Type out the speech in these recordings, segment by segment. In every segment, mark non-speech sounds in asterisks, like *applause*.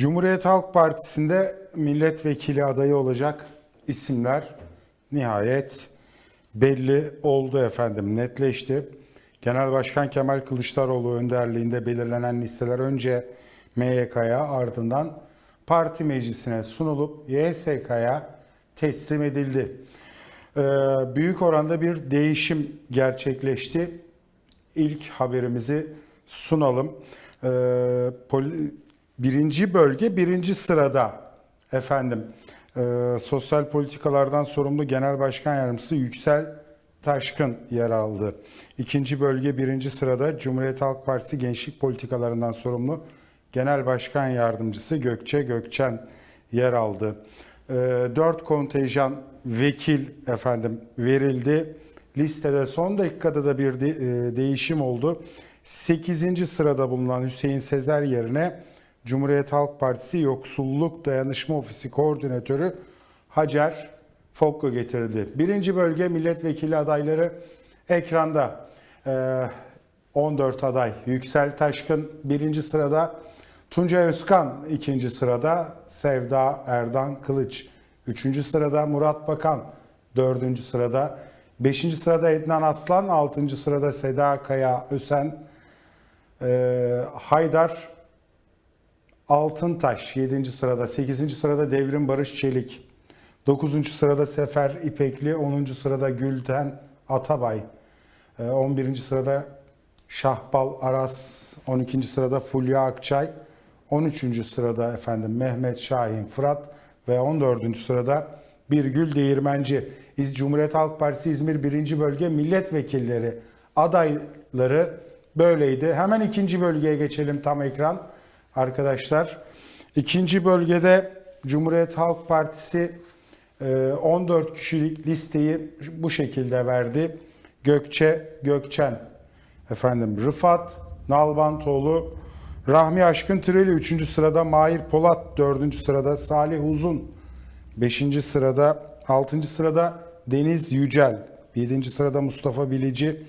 Cumhuriyet Halk Partisi'nde milletvekili adayı olacak isimler nihayet belli oldu efendim, netleşti. Genel Başkan Kemal Kılıçdaroğlu önderliğinde belirlenen listeler önce MYK'ya ardından parti meclisine sunulup YSK'ya teslim edildi. Ee, büyük oranda bir değişim gerçekleşti. İlk haberimizi sunalım. Ee, birinci bölge birinci sırada efendim. Ee, sosyal politikalardan sorumlu Genel Başkan Yardımcısı Yüksel Taşkın yer aldı. İkinci bölge birinci sırada Cumhuriyet Halk Partisi Gençlik Politikalarından sorumlu Genel Başkan Yardımcısı Gökçe Gökçen yer aldı. Ee, Dört kontenjan vekil efendim verildi. Listede son dakikada da bir de- e, değişim oldu. 8. sırada bulunan Hüseyin Sezer yerine Cumhuriyet Halk Partisi Yoksulluk Dayanışma Ofisi Koordinatörü Hacer Fokko getirildi. Birinci bölge milletvekili adayları ekranda. Ee, 14 aday. Yüksel Taşkın birinci sırada. Tuncay Özkan ikinci sırada. Sevda Erdan Kılıç üçüncü sırada. Murat Bakan dördüncü sırada. Beşinci sırada Ednan Aslan. Altıncı sırada Seda Kaya Ösen. Ee, Haydar Altıntaş 7. sırada, 8. sırada Devrim Barış Çelik, 9. sırada Sefer İpekli, 10. sırada Gülten Atabay, Ee, 11. sırada Şahbal Aras, 12. sırada Fulya Akçay, 13. sırada efendim Mehmet Şahin Fırat ve 14. sırada Birgül Değirmenci. İz Cumhuriyet Halk Partisi İzmir 1. Bölge milletvekilleri adayları böyleydi. Hemen ikinci bölgeye geçelim tam ekran arkadaşlar. İkinci bölgede Cumhuriyet Halk Partisi e, 14 kişilik listeyi bu şekilde verdi. Gökçe Gökçen, efendim Rıfat Nalbantoğlu, Rahmi Aşkın Tireli 3. sırada, Mahir Polat 4. sırada, Salih Uzun 5. sırada, 6. sırada Deniz Yücel, 7. sırada Mustafa Bilici,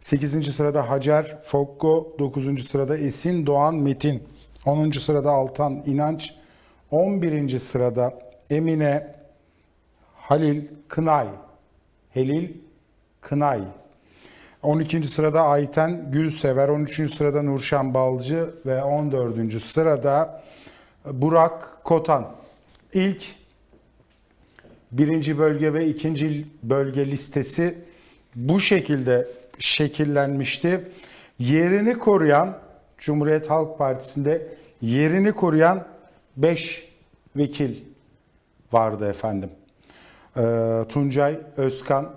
8. sırada Hacer Fokko, 9. sırada Esin Doğan Metin, 10. sırada Altan İnanç, 11. sırada Emine Halil Kınay, Helil Kınay, 12. sırada Ayten Gülsever, 13. sırada Nurşan Balcı ve 14. sırada Burak Kotan. İlk birinci bölge ve ikinci bölge listesi bu şekilde şekillenmişti. Yerini koruyan Cumhuriyet Halk Partisi'nde yerini koruyan 5 vekil vardı efendim. Ee, Tuncay Özkan.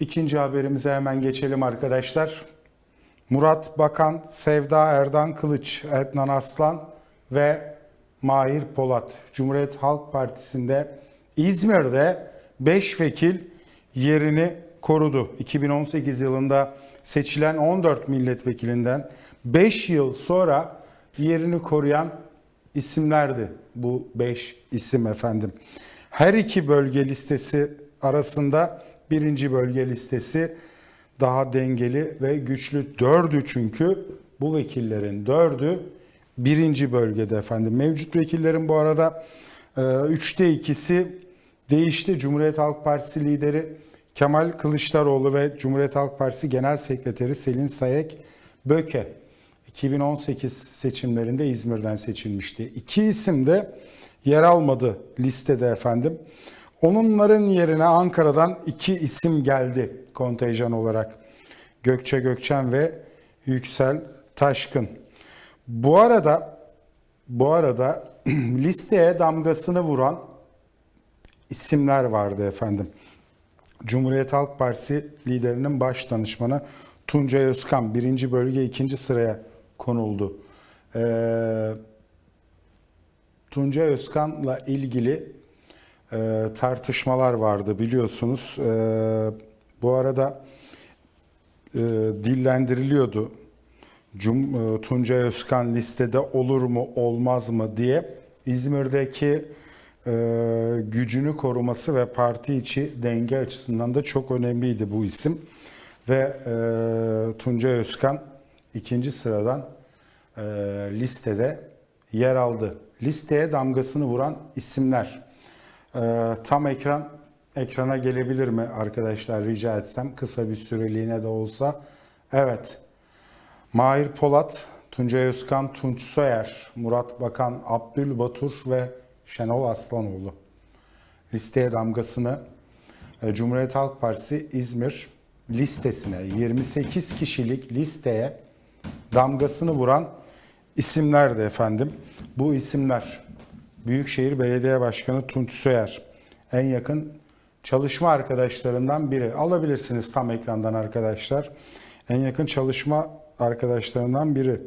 İkinci haberimize hemen geçelim arkadaşlar. Murat Bakan, Sevda Erdan Kılıç, Etnan Arslan ve Mahir Polat. Cumhuriyet Halk Partisi'nde İzmir'de 5 vekil yerini korudu. 2018 yılında seçilen 14 milletvekilinden 5 yıl sonra yerini koruyan isimlerdi bu 5 isim efendim. Her iki bölge listesi arasında birinci bölge listesi daha dengeli ve güçlü. Dördü çünkü bu vekillerin dördü birinci bölgede efendim. Mevcut vekillerin bu arada e, üçte ikisi değişti. Cumhuriyet Halk Partisi lideri Kemal Kılıçdaroğlu ve Cumhuriyet Halk Partisi Genel Sekreteri Selin Sayek Böke 2018 seçimlerinde İzmir'den seçilmişti. İki isim de yer almadı listede efendim. Onların yerine Ankara'dan iki isim geldi kontenjan olarak. Gökçe Gökçen ve Yüksel Taşkın. Bu arada bu arada *clears throat* listeye damgasını vuran isimler vardı efendim. Cumhuriyet Halk Partisi liderinin baş danışmanı Tuncay Özkan birinci bölge ikinci sıraya konuldu. Ee, Tuncay Özkan'la ilgili e, tartışmalar vardı biliyorsunuz. E, bu arada e, dillendiriliyordu. Cum, e, Tuncay Özkan listede olur mu olmaz mı diye İzmir'deki e, gücünü koruması ve parti içi denge açısından da çok önemliydi bu isim. Ve e, Tuncay Özkan ikinci sıradan e, listede yer aldı. Listeye damgasını vuran isimler. Ee, tam ekran ekrana gelebilir mi arkadaşlar rica etsem kısa bir süreliğine de olsa. Evet. Mahir Polat, Tuncay Özkan, Tunç Soyer, Murat Bakan, Abdül Batur ve Şenol Aslanoğlu. Listeye damgasını e, Cumhuriyet Halk Partisi İzmir listesine 28 kişilik listeye damgasını vuran isimlerdi efendim. Bu isimler Büyükşehir Belediye Başkanı Tunç Soyer en yakın çalışma arkadaşlarından biri. Alabilirsiniz tam ekrandan arkadaşlar. En yakın çalışma arkadaşlarından biri.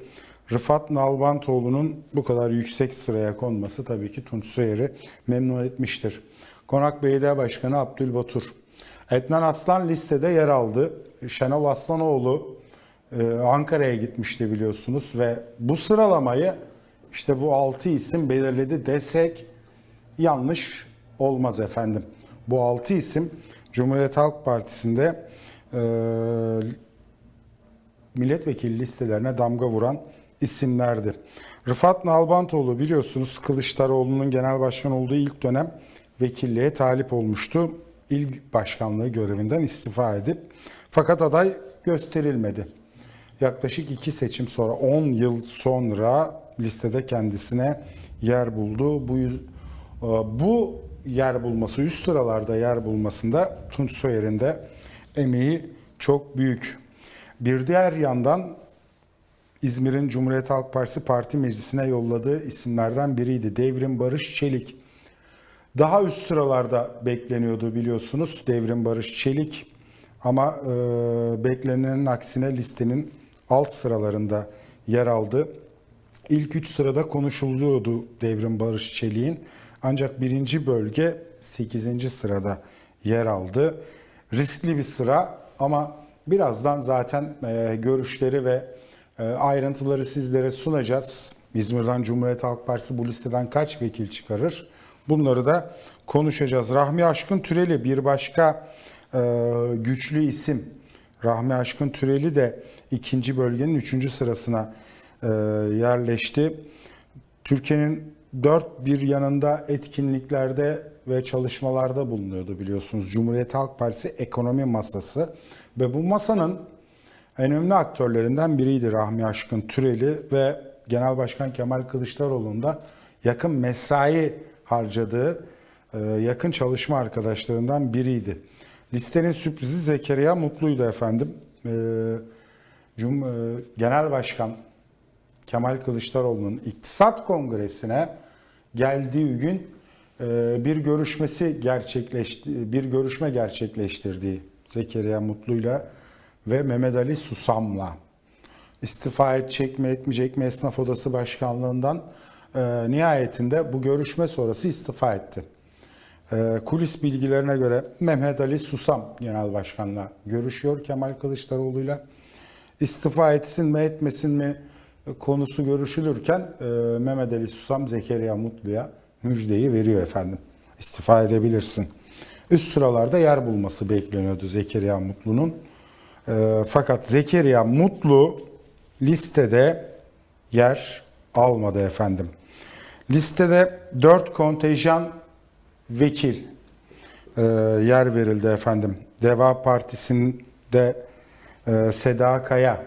Rıfat Nalbantoğlu'nun bu kadar yüksek sıraya konması tabii ki Tunç Soyer'i memnun etmiştir. Konak Belediye Başkanı Abdülbatur. Etnan Aslan listede yer aldı. Şenol Aslanoğlu e, Ankara'ya gitmişti biliyorsunuz ve bu sıralamayı işte bu 6 isim belirledi desek yanlış olmaz efendim. Bu 6 isim Cumhuriyet Halk Partisi'nde e, milletvekili listelerine damga vuran isimlerdi. Rıfat Nalbantoğlu biliyorsunuz Kılıçdaroğlu'nun genel başkan olduğu ilk dönem vekilliğe talip olmuştu. İl başkanlığı görevinden istifa edip fakat aday gösterilmedi. Yaklaşık iki seçim sonra 10 yıl sonra listede kendisine yer buldu. Bu e, bu yer bulması, üst sıralarda yer bulmasında Tunç Soyer'in de emeği çok büyük. Bir diğer yandan İzmir'in Cumhuriyet Halk Partisi Parti Meclisi'ne yolladığı isimlerden biriydi. Devrim Barış Çelik. Daha üst sıralarda bekleniyordu biliyorsunuz Devrim Barış Çelik. Ama e, beklenenin aksine listenin alt sıralarında yer aldı. İlk üç sırada konuşuluyordu Devrim Barış Çelik'in. Ancak birinci bölge 8. sırada yer aldı. Riskli bir sıra ama birazdan zaten e, görüşleri ve ayrıntıları sizlere sunacağız. İzmir'den Cumhuriyet Halk Partisi bu listeden kaç vekil çıkarır? Bunları da konuşacağız. Rahmi Aşkın Türeli bir başka e, güçlü isim. Rahmi Aşkın Türeli de ikinci bölgenin üçüncü sırasına e, yerleşti. Türkiye'nin dört bir yanında etkinliklerde ve çalışmalarda bulunuyordu biliyorsunuz. Cumhuriyet Halk Partisi Ekonomi Masası ve bu masanın en önemli aktörlerinden biriydi Rahmi Aşkın Türeli ve Genel Başkan Kemal Kılıçdaroğlu'nun da yakın mesai harcadığı e, yakın çalışma arkadaşlarından biriydi. Listenin sürprizi Zekeriya Mutlu'ydu efendim. E, e, Genel Başkan Kemal Kılıçdaroğlu'nun İktisat Kongresi'ne geldiği gün bir görüşmesi gerçekleşti, bir görüşme gerçekleştirdiği Zekeriya Mutlu'yla ve Mehmet Ali Susam'la istifa edecek mi etmeyecek mi esnaf odası başkanlığından e, nihayetinde bu görüşme sonrası istifa etti. E, kulis bilgilerine göre Mehmet Ali Susam genel başkanla görüşüyor Kemal Kılıçdaroğlu'yla. İstifa etsin mi etmesin mi konusu görüşülürken e, Mehmet Ali Susam Zekeriya Mutlu'ya müjdeyi veriyor efendim. İstifa edebilirsin. Üst sıralarda yer bulması bekleniyordu Zekeriya Mutlu'nun. E, fakat Zekeriya Mutlu listede yer almadı efendim. Listede 4 kontenjan vekil e, yer verildi efendim. Deva Partisi'nde e, Seda Kaya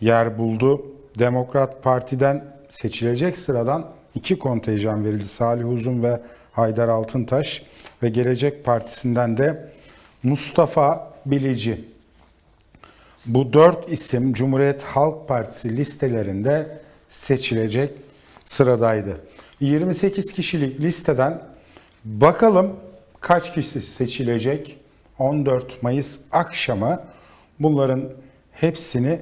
yer buldu. Demokrat Parti'den seçilecek sıradan iki kontenjan verildi. Salih Uzun ve Haydar Altıntaş ve Gelecek Partisi'nden de Mustafa Bilici. Bu dört isim Cumhuriyet Halk Partisi listelerinde seçilecek sıradaydı. 28 kişilik listeden bakalım kaç kişi seçilecek 14 Mayıs akşamı bunların hepsini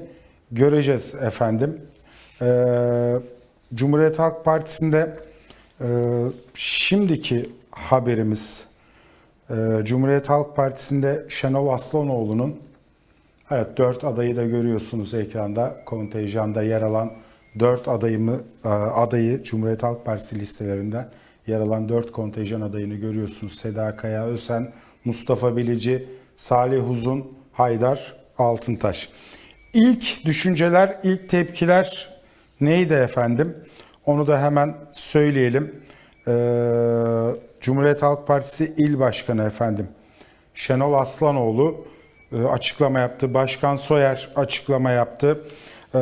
göreceğiz efendim. Ee, Cumhuriyet Halk Partisi'nde e, şimdiki haberimiz e, Cumhuriyet Halk Partisi'nde Şenol Aslanoğlu'nun Evet dört adayı da görüyorsunuz ekranda. Kontenjanda yer alan dört adayımı e, adayı Cumhuriyet Halk Partisi listelerinden yer alan dört kontenjan adayını görüyorsunuz. Seda Kaya Ösen, Mustafa Bilici, Salih Uzun, Haydar Altıntaş. İlk düşünceler, ilk tepkiler neydi efendim? Onu da hemen söyleyelim. Ee, Cumhuriyet Halk Partisi İl Başkanı efendim Şenol Aslanoğlu açıklama yaptı. Başkan Soyer açıklama yaptı. Ee,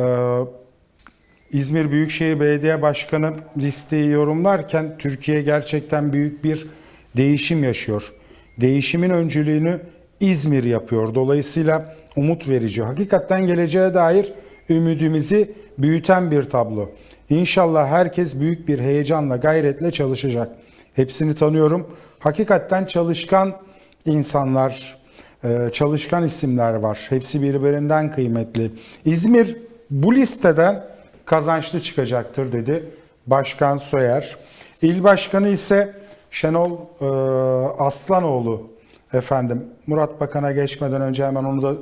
İzmir Büyükşehir Belediye Başkanı listeyi yorumlarken Türkiye gerçekten büyük bir değişim yaşıyor. Değişimin öncülüğünü İzmir yapıyor. Dolayısıyla umut verici. Hakikaten geleceğe dair ümidimizi büyüten bir tablo. İnşallah herkes büyük bir heyecanla, gayretle çalışacak. Hepsini tanıyorum. Hakikaten çalışkan insanlar, e, çalışkan isimler var. Hepsi birbirinden kıymetli. İzmir bu listeden kazançlı çıkacaktır dedi Başkan Soyer. İl Başkanı ise Şenol e, Aslanoğlu efendim. Murat Bakan'a geçmeden önce hemen onu da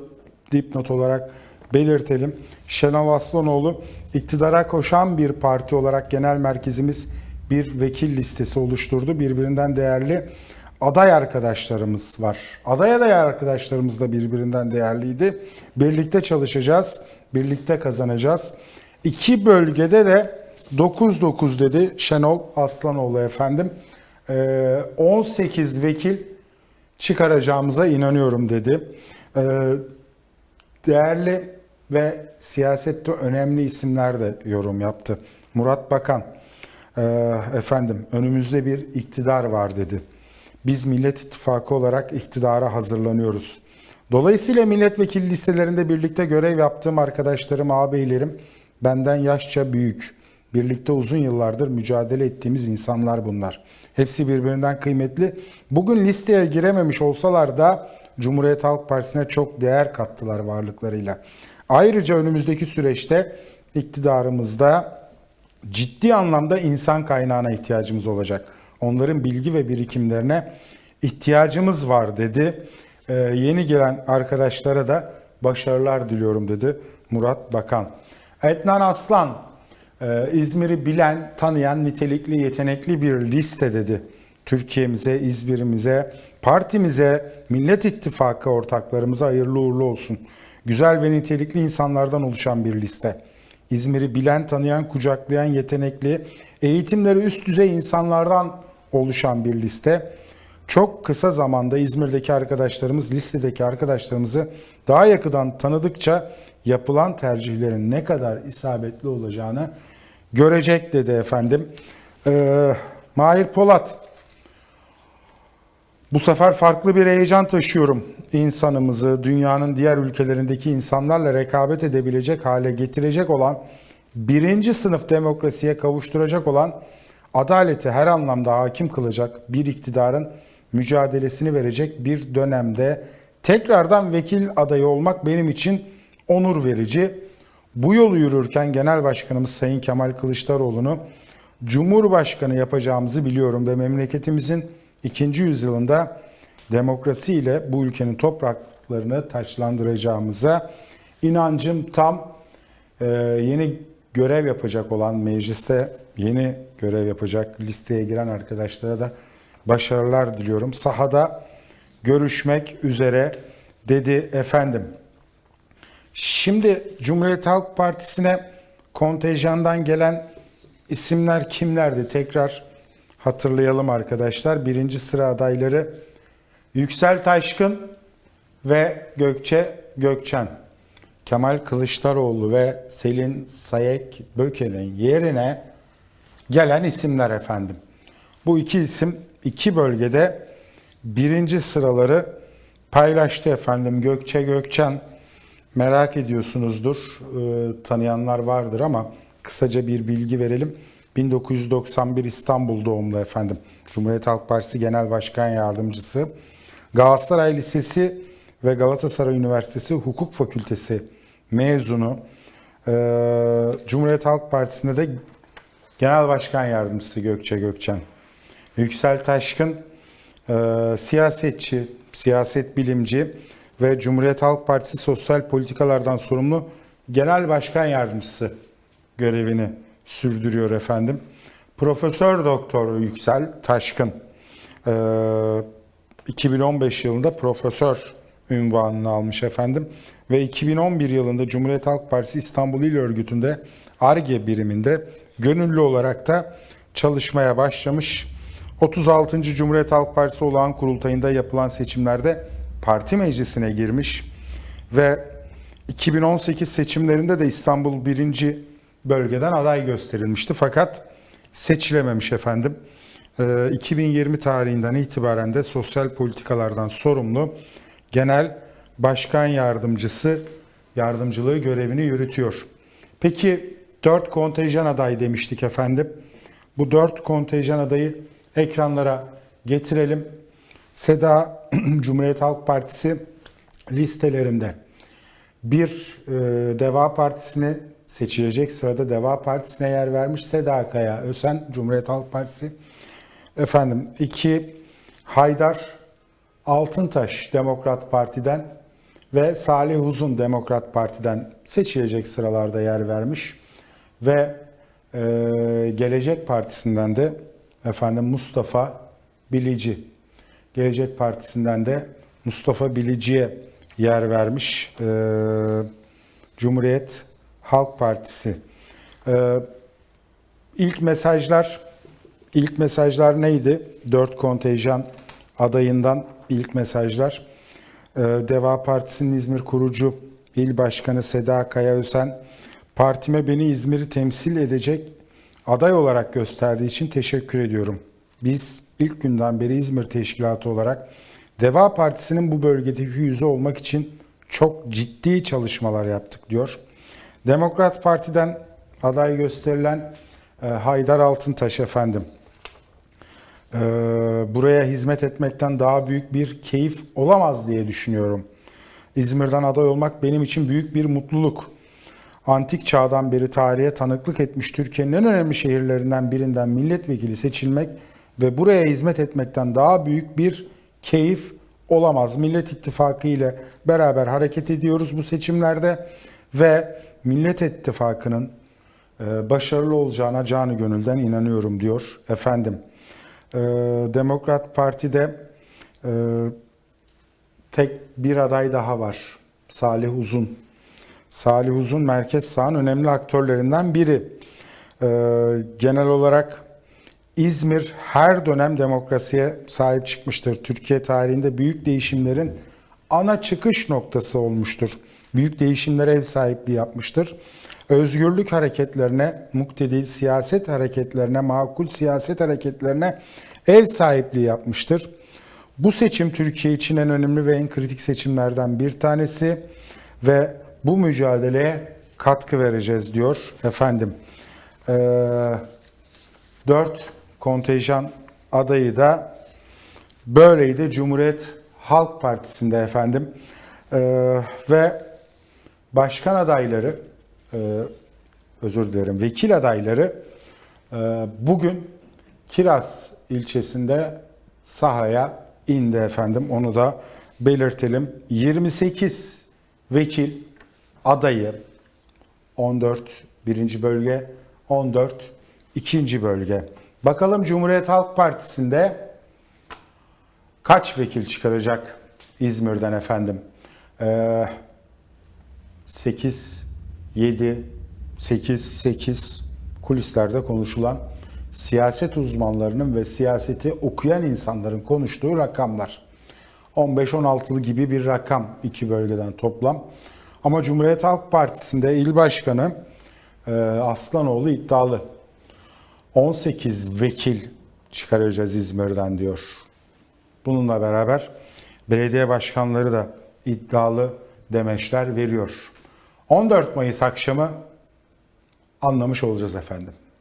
dipnot olarak belirtelim. Şenol Aslanoğlu iktidara koşan bir parti olarak genel merkezimiz bir vekil listesi oluşturdu. Birbirinden değerli aday arkadaşlarımız var. Aday aday arkadaşlarımız da birbirinden değerliydi. Birlikte çalışacağız, birlikte kazanacağız. İki bölgede de 9-9 dedi Şenol Aslanoğlu efendim. Ee, 18 vekil çıkaracağımıza inanıyorum dedi. Ee, değerli ve siyasette önemli isimler de yorum yaptı. Murat Bakan, e, efendim önümüzde bir iktidar var dedi. Biz Millet İttifakı olarak iktidara hazırlanıyoruz. Dolayısıyla milletvekili listelerinde birlikte görev yaptığım arkadaşlarım, ağabeylerim benden yaşça büyük. Birlikte uzun yıllardır mücadele ettiğimiz insanlar bunlar. Hepsi birbirinden kıymetli. Bugün listeye girememiş olsalar da Cumhuriyet Halk Partisi'ne çok değer kattılar varlıklarıyla. Ayrıca önümüzdeki süreçte iktidarımızda ciddi anlamda insan kaynağına ihtiyacımız olacak. Onların bilgi ve birikimlerine ihtiyacımız var dedi. Ee, yeni gelen arkadaşlara da başarılar diliyorum dedi Murat Bakan. Etnan Aslan, e, İzmir'i bilen, tanıyan, nitelikli, yetenekli bir liste dedi. Türkiye'mize, İzmir'imize, partimize, Millet İttifakı ortaklarımıza hayırlı uğurlu olsun. Güzel ve nitelikli insanlardan oluşan bir liste. İzmir'i bilen, tanıyan, kucaklayan, yetenekli, eğitimleri üst düzey insanlardan oluşan bir liste. Çok kısa zamanda İzmir'deki arkadaşlarımız, listedeki arkadaşlarımızı daha yakından tanıdıkça yapılan tercihlerin ne kadar isabetli olacağını görecek dedi efendim. Ee, Mahir Polat, bu sefer farklı bir heyecan taşıyorum. İnsanımızı, dünyanın diğer ülkelerindeki insanlarla rekabet edebilecek hale getirecek olan, birinci sınıf demokrasiye kavuşturacak olan, adaleti her anlamda hakim kılacak bir iktidarın mücadelesini verecek bir dönemde tekrardan vekil adayı olmak benim için onur verici. Bu yolu yürürken Genel Başkanımız Sayın Kemal Kılıçdaroğlu'nu Cumhurbaşkanı yapacağımızı biliyorum ve memleketimizin ikinci yüzyılında demokrasi ile bu ülkenin topraklarını taçlandıracağımıza inancım tam. Ee, yeni görev yapacak olan mecliste yeni görev yapacak listeye giren arkadaşlara da başarılar diliyorum. Sahada görüşmek üzere dedi efendim. Şimdi Cumhuriyet Halk Partisi'ne kontenjandan gelen isimler kimlerdi? Tekrar hatırlayalım arkadaşlar. Birinci sıra adayları Yüksel Taşkın ve Gökçe Gökçen. Kemal Kılıçdaroğlu ve Selin Sayek Böke'nin yerine gelen isimler efendim. Bu iki isim iki bölgede birinci sıraları paylaştı efendim. Gökçe Gökçen merak ediyorsunuzdur. E, tanıyanlar vardır ama kısaca bir bilgi verelim. 1991 İstanbul doğumlu efendim. Cumhuriyet Halk Partisi Genel Başkan Yardımcısı. Galatasaray Lisesi ve Galatasaray Üniversitesi Hukuk Fakültesi mezunu. Cumhuriyet Halk Partisi'nde de Genel Başkan Yardımcısı Gökçe Gökçen. Yüksel Taşkın siyasetçi, siyaset bilimci ve Cumhuriyet Halk Partisi sosyal politikalardan sorumlu Genel Başkan Yardımcısı görevini sürdürüyor efendim. Profesör Doktor Yüksel Taşkın e, 2015 yılında profesör ünvanını almış efendim ve 2011 yılında Cumhuriyet Halk Partisi İstanbul İl Örgütü'nde ARGE biriminde gönüllü olarak da çalışmaya başlamış. 36. Cumhuriyet Halk Partisi olağan kurultayında yapılan seçimlerde parti meclisine girmiş ve 2018 seçimlerinde de İstanbul 1. bölgeden aday gösterilmişti fakat seçilememiş efendim. Ee, 2020 tarihinden itibaren de sosyal politikalardan sorumlu genel başkan yardımcısı yardımcılığı görevini yürütüyor. Peki 4 kontenjan aday demiştik efendim. Bu 4 kontenjan adayı ekranlara getirelim. SEDA *clears throat* Cumhuriyet Halk Partisi listelerinde bir e, Deva Partisi'ne seçilecek sırada Deva Partisi'ne yer vermiş Seda Kaya Ösen Cumhuriyet Halk Partisi. Efendim iki Haydar Altıntaş Demokrat Parti'den ve Salih Uzun Demokrat Parti'den seçilecek sıralarda yer vermiş ve e, Gelecek Partisi'nden de efendim Mustafa Bilici Gelecek Partisi'nden de Mustafa Bilici'ye yer vermiş e, Cumhuriyet Halk Partisi. E, ilk mesajlar ilk mesajlar neydi? Dört kontenjan adayından ilk mesajlar. E, Deva Partisi'nin İzmir kurucu il başkanı Seda Kayaösen partime beni İzmir'i temsil edecek aday olarak gösterdiği için teşekkür ediyorum. Biz ilk günden beri İzmir Teşkilatı olarak Deva Partisi'nin bu bölgedeki yüzü olmak için çok ciddi çalışmalar yaptık diyor. Demokrat Parti'den aday gösterilen e, Haydar Altıntaş efendim. E, buraya hizmet etmekten daha büyük bir keyif olamaz diye düşünüyorum. İzmir'den aday olmak benim için büyük bir mutluluk. Antik çağdan beri tarihe tanıklık etmiş Türkiye'nin en önemli şehirlerinden birinden milletvekili seçilmek ve buraya hizmet etmekten daha büyük bir keyif olamaz. Millet İttifakı ile beraber hareket ediyoruz bu seçimlerde ve Millet İttifakı'nın e, başarılı olacağına canı gönülden inanıyorum diyor efendim. E, Demokrat Parti'de e, tek bir aday daha var. Salih Uzun. Salih Uzun merkez sağın önemli aktörlerinden biri. Genel olarak İzmir her dönem demokrasiye sahip çıkmıştır. Türkiye tarihinde büyük değişimlerin ana çıkış noktası olmuştur. Büyük değişimlere ev sahipliği yapmıştır. Özgürlük hareketlerine, muktedil siyaset hareketlerine, makul siyaset hareketlerine ev sahipliği yapmıştır. Bu seçim Türkiye için en önemli ve en kritik seçimlerden bir tanesi ve bu mücadeleye katkı vereceğiz diyor efendim. Ee, 4 kontenjan adayı da böyleydi Cumhuriyet Halk Partisi'nde efendim. Ee, ve başkan adayları, e, özür dilerim, vekil adayları e, bugün Kiraz ilçesinde sahaya indi efendim. Onu da belirtelim. 28 vekil adayı 14 birinci bölge, 14 ikinci bölge. Bakalım Cumhuriyet Halk Partisi'nde kaç vekil çıkaracak İzmir'den efendim? Ee, 8, 7, 8, 8 kulislerde konuşulan siyaset uzmanlarının ve siyaseti okuyan insanların konuştuğu rakamlar. 15-16 gibi bir rakam iki bölgeden toplam. Ama Cumhuriyet Halk Partisi'nde il başkanı e, Aslanoğlu iddialı. 18 vekil çıkaracağız İzmir'den diyor. Bununla beraber belediye başkanları da iddialı demeçler veriyor. 14 Mayıs akşamı anlamış olacağız efendim.